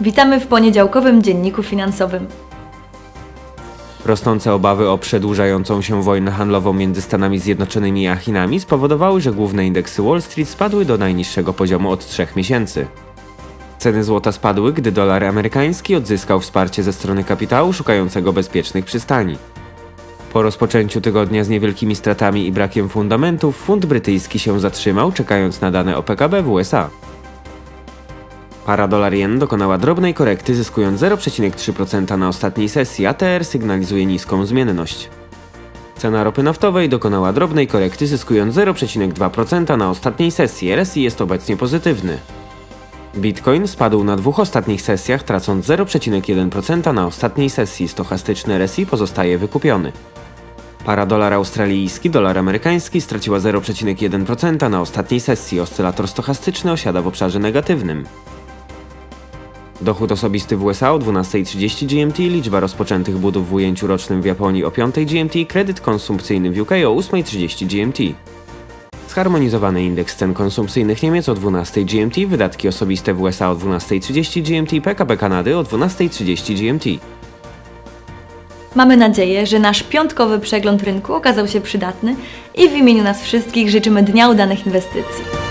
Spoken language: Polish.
Witamy w poniedziałkowym dzienniku finansowym. Rosnące obawy o przedłużającą się wojnę handlową między Stanami Zjednoczonymi a Chinami spowodowały, że główne indeksy Wall Street spadły do najniższego poziomu od trzech miesięcy. Ceny złota spadły, gdy dolar amerykański odzyskał wsparcie ze strony kapitału szukającego bezpiecznych przystani. Po rozpoczęciu tygodnia z niewielkimi stratami i brakiem fundamentów, funt brytyjski się zatrzymał, czekając na dane o PKB w USA. Para dolar jen dokonała drobnej korekty, zyskując 0,3% na ostatniej sesji, a TR sygnalizuje niską zmienność. Cena ropy naftowej dokonała drobnej korekty, zyskując 0,2% na ostatniej sesji. RSI jest obecnie pozytywny. Bitcoin spadł na dwóch ostatnich sesjach, tracąc 0,1% na ostatniej sesji. Stochastyczny RSI pozostaje wykupiony. Para dolar australijski, dolar amerykański straciła 0,1% na ostatniej sesji. Oscylator stochastyczny osiada w obszarze negatywnym. Dochód osobisty w USA o 12.30 GMT, liczba rozpoczętych budów w ujęciu rocznym w Japonii o 5 GMT, kredyt konsumpcyjny w UK o 8.30 GMT. Zharmonizowany indeks cen konsumpcyjnych Niemiec o 12 GMT, wydatki osobiste w USA o 12.30 GMT, PKB Kanady o 12.30 GMT. Mamy nadzieję, że nasz piątkowy przegląd rynku okazał się przydatny i w imieniu nas wszystkich życzymy dnia udanych inwestycji.